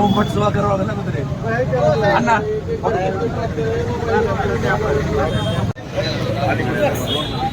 ಓಂಬಟ್ ಸುವಾಗ ಒಳಗಲ್ಲ ಕುದುರೆ ಅಣ್ಣ ಅಲ್ಲಿ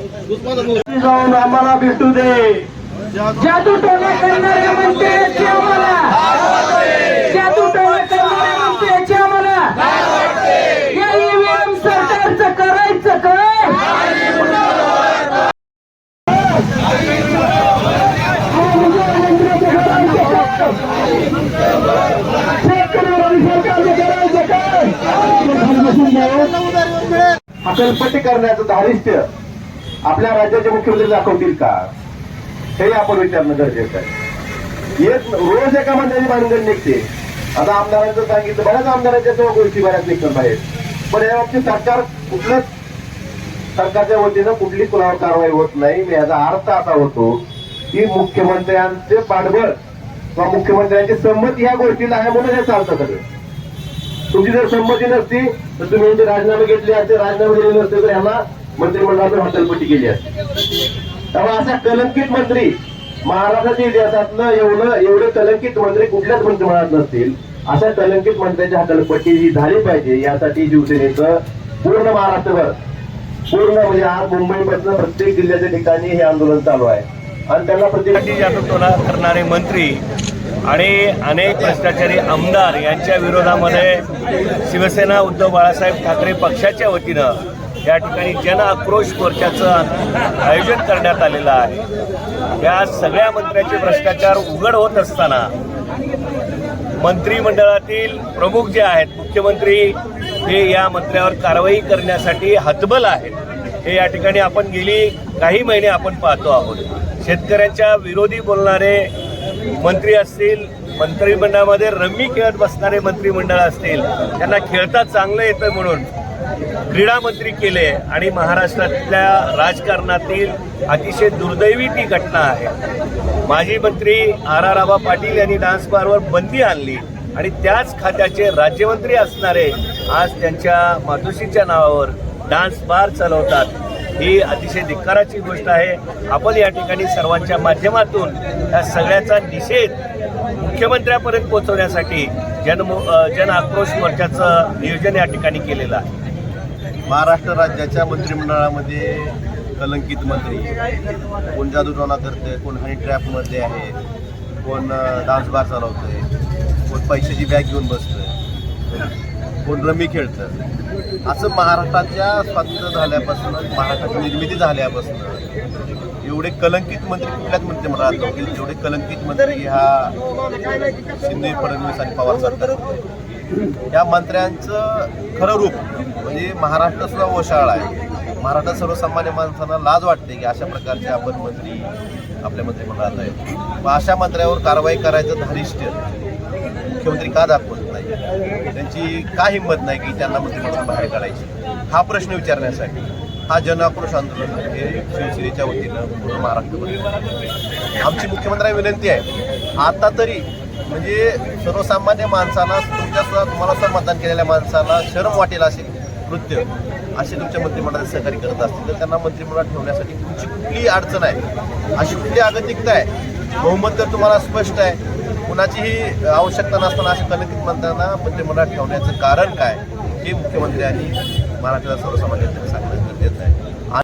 जाऊन आम्हाला भेटू दे. जादू टोना करणारे म्हणते आम्हाला जादू टोना करणाऱ्या मंत्र्याची आम्हाला या ईव्हीएम सरकारचं करायचं काय हकलपट्टी करण्याचं धारिष्ट्य आपल्या राज्याचे मुख्यमंत्री दाखवतील का? हे आपण विचारणं गरजेचं आहे. एक रोज एका मंत्र्याची भानगड निघते. आता आमदारांचं सांगितलं बऱ्याच आमदारांच्या सर्व गोष्टी बऱ्याच निघतात आहेत पण या बाबतीत सरकार कुठलंच सरकारच्या वतीनं कुठली कुणावर कारवाई होत नाही. याचा अर्थ असा होतो की मुख्यमंत्र्यांचे पाठबळ किंवा मुख्यमंत्र्यांची संमती या गोष्टीला आहे म्हणून हे चालतं सगळं. तुमची जर संमती नसती तर तुम्ही यांचे राजीनामे घेतले असते राजीनामे दिले नसते तर यांना मंत्रिमंडळातून हॉटेलपट्टी केली असते. त्यामुळे असा कलंकित मंत्री महाराष्ट्राच्या इतिहासातलं एवढं एवढे कलंकित मंत्री कुठल्याच मंत्रिमंडळात नसतील. अशा कलंकित मंत्र्याची हॉटेलपट्टी ही झाली पाहिजे. यासाठी शिवसेनेचं पूर्ण महाराष्ट्रभर पूर्ण म्हणजे आज मुंबईपासून प्रत्येक जिल्ह्याच्या ठिकाणी हे आंदोलन चालू आहे. आणि त्यांना प्रत्येकसाठी करणारे मंत्री आणि अनेक भ्रष्टाचारी आमदार यांच्या विरोधामध्ये शिवसेना उद्धव बाळासाहेब ठाकरे पक्षाच्या वतीनं या ठिकाणी जन आक्रोश मोर्चाचं आयोजन करण्यात आलेलं आहे. या सगळ्या मंत्र्यांचे भ्रष्टाचार उघड होत असताना मंत्रिमंडळातील प्रमुख जे आहेत मुख्यमंत्री हे या मंत्र्यावर कारवाई करण्यासाठी हतबल आहेत. हे या ठिकाणी आपण गेली काही महिने आपण पाहतो आहोत. शेतकऱ्यांच्या विरोधी बोलणारे मंत्री असतील मंत्रिमंडळामध्ये रम्मी खेळत बसणारे मंत्रिमंडळ असतील त्यांना खेळता चांगलं येतं म्हणून क्रीडा मंत्री केले आणि महाराष्ट्रातल्या राजकारणातील अतिशय दुर्दैवी ती घटना आहे. माजी मंत्री आर आर आबा पाटील यांनी डान्स बारवर बंदी आणली आणि त्याच खात्याचे राज्यमंत्री असणारे आज त्यांच्या मातोश्रीच्या नावावर डान्स बार चालवतात. ही अतिशय धिक्काराची गोष्ट आहे. आपण या ठिकाणी सर्वांच्या माध्यमातून या सगळ्याचा निषेध मुख्यमंत्र्यापर्यंत पोहोचवण्यासाठी जन जन आक्रोश मोर्चाचं नियोजन या ठिकाणी केलेलं आहे. महाराष्ट्र राज्याच्या मंत्रिमंडळामध्ये कलंकित मंत्री. कोण जादूटोना करते कोण हनी ट्रॅपमध्ये आहे कोण डान्स बार चालवतंय कोण पैशाची बॅग घेऊन बसतंय. कोण रमी खेळतं असं महाराष्ट्राच्या स्वातंत्र्य झाल्यापासून महाराष्ट्राची निर्मिती झाल्यापासून एवढे कलंकित मंत्री कुठल्याच मंत्रिमंडळात नव्हते जेवढे कलंकित मंत्री हा शिंदे फडणवीस आणि पवार सरकार. या मंत्र्यांचं खरं रूप म्हणजे महाराष्ट्र सुद्धा ओशाळा आहे. महाराष्ट्रात सर्वसामान्य माणसांना लाज वाटते की अशा प्रकारचे आपण मंत्री आपल्या मंत्रिमंडळात आहेत. मग अशा मंत्र्यावर कारवाई करायचं धारिष्ट्य मुख्यमंत्री का दाखवत? त्यांची का हिंमत नाही की त्यांना मंत्रिमंडळात बाहेर काढायची? हा प्रश्न विचारण्यासाठी हा जनाक्रोश आंदोलन हे शिवसेनेच्या वतीनं पूर्ण महाराष्ट्रभर आमची मुख्यमंत्र्यांना विनंती आहे आता तरी म्हणजे सर्वसामान्य माणसाला तुमच्यासुद्धा तुम्हाला सुद्धा मतदान केलेल्या माणसाला शरम वाटेल असे कृत्य असे तुमच्या मंत्रिमंडळात सहकारी करत असतील तर त्यांना मंत्रिमंडळात ठेवण्यासाठी तुमची कुठली अडचण आहे अशी कुठली अगतिकता आहे. बहुमत तर तुम्हाला स्पष्ट आहे. कुणाचीही आवश्यकता नसताना अशा कलंकित मंत्र्यांना मंत्रिमंडळात ठेवण्याचं कारण काय हे मुख्यमंत्र्यांनी महाराष्ट्राला सर्वसामान्य सांगितलं